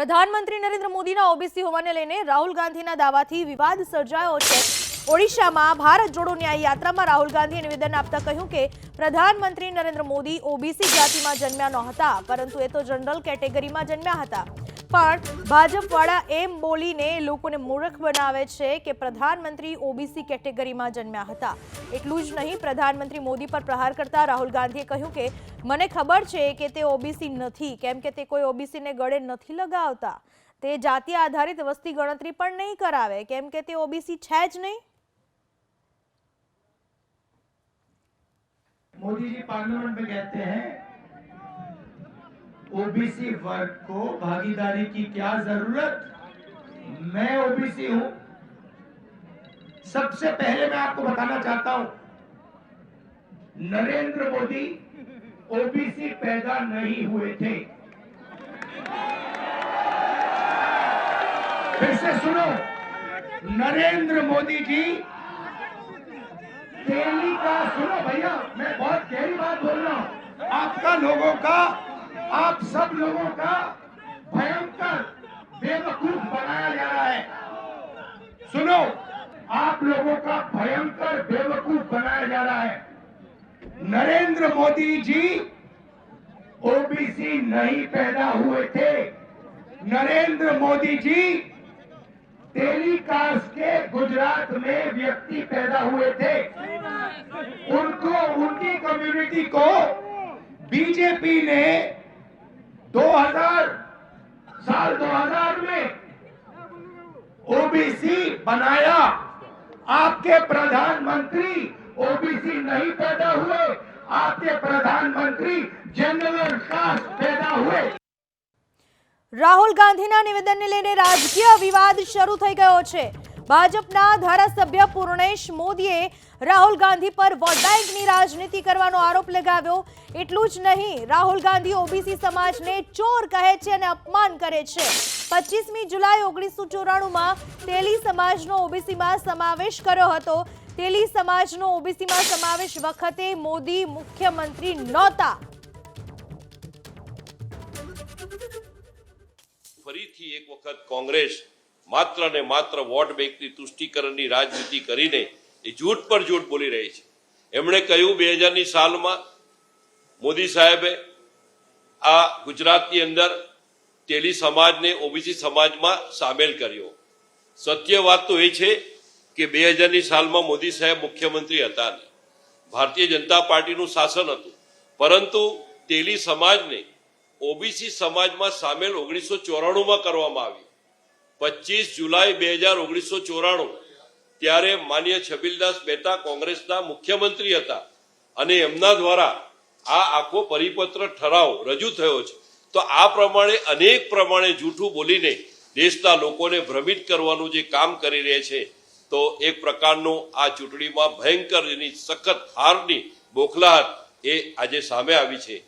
પ્રધાનમંત્રી નરેન્દ્ર મોદીના ઓબીસી હોવાને લઈને રાહુલ ગાંધીના દાવાથી વિવાદ સર્જાયો છે. ઓડિશામાં ભારત જોડો ન્યાય યાત્રામાં રાહુલ ગાંધીએ નિવેદન આપતા કહ્યું કે પ્રધાનમંત્રી નરેન્દ્ર મોદી ઓબીસી જાતિમાં જન્મ્યા નહોતા, પરંતુ એ તો જનરલ કેટેગરીમાં જન્મ્યા હતા. પણ ભાજપવાળા એમ બોલીને લોકોને મૂર્ખ બનાવે છે કે પ્રધાનમંત્રી ઓબીસી કેટેગરીમાં જન્મ્યા હતા એટલું જ નહીં પ્રધાનમંત્રી મોદી પર પ્રહાર કરતા રાહુલ ગાંધીએ કહ્યું કે મને ખબર છે કે તે ઓબીસી નથી કેમ કે તે કોઈ ઓબીસીને ગળે નથી લગાવતા તે જાતિ આધારિત વસ્તી ગણતરી પણ નહીં કરાવે કેમ કે તે ઓબીસી છે જ નહીં मोदी जी पार्लियामेंट में कहते हैं ओबीसी वर्ग को भागीदारी की क्या ज़रूरत? मैं ओबीसी हूँ। सबसे पहले मैं आपको बताना चाहता हूँ, नरेंद्र मोदी ओबीसी पैदा नहीं हुए थे। फिर से सुनो, नरेंद्र मोदी जी दिल्ली का सुनो भैया, मैं बहुत गहरी बात बोल रहा हूँ। आपका लोगों का आप सब लोगों का भयंकर बेवकूफ़ बनाया जा रहा है। सुनो, आप लोगों का भयंकर बेवकूफ़ बनाया जा रहा है। नरेंद्र मोदी जी ओबीसी नहीं पैदा हुए थे। नरेंद्र मोदी जी टेलीकास्ट के गुजरात में व्यक्ति पैदा हुए थे। उनको, उनकी कम्युनिटी को बीजेपी ने ओबीसी बनाया आपके प्रधानमंत्री ओबीसी नहीं पैदा हुए आपके प्रधानमंत्री जनरल कास्ट पैदा हुए રાહુલ ગાંધીના નિવેદનને લઈને રાજકીય વિવાદ શરૂ થઈ ગયો છે ભાજપના ધારાસભ્ય પૂર્ણેશ મોદીએ રાહુલ ગાંધી પર વોટ બેંકની રાજનીતિ કરવાનો આરોપ લગાવ્યો એટલું જ નહીં રાહુલ ગાંધી ઓબીસી સમાજને ચોર કહે છે અને અપમાન કરે છે પચીસમી જુલાઈ ઓગણીસો ચોરાણુંમાં તેલી સમાજનો ઓબીસીમાં સમાવેશ કર્યો હતો. તેલી સમાજનો ઓબીસીમાં સમાવેશ વખતે મોદી મુખ્યમંત્રી નહોતા. ફરીથી એક વખત કોંગ્રેસ માત્ર ને માત્ર વોટ બેંકની તુષ્ટિકરણની રાજનીતિ કરીને એ જૂઠ પર જૂઠ બોલી રહી છે. એમણે કહ્યું બે હજારની સાલમાં મોદી સાહેબે આ ગુજરાતની અંદર તેલી સમાજને ઓબીસી સમાજમાં સામેલ કર્યો. સત્ય વાત તો એ છે કે બે હજારની સાલમાં મોદી સાહેબ મુખ્યમંત્રી હતા નહીં. ભારતીય જનતા પાર્ટીનું શાસન હતું. પરંતુ તેલી સમાજને ઓબીસી સમાજમાં સામેલ ઓગણીસો ચોરાણુંમાં કરવામાં આવી પચીસ જુલાઈ બે હજાર ઓગણીસો ચોરાણું, ત્યારે માન્ય છબીલદાસ મહેતા કોંગ્રેસના મુખ્યમંત્રી હતા અને એમના દ્વારા આ આખો પરિપત્ર ઠરાવ રજૂ થયો છે. તો આ પ્રમાણે, અનેક પ્રમાણે જૂઠું બોલીને દેશના લોકોને ભ્રમિત કરવાનું જે કામ કરી રહે છે, તો એક પ્રકારનું આ ચૂંટણીમાં ભયંકર એની સખત હારની બોખલાહટ એ આજે સામે આવી છે.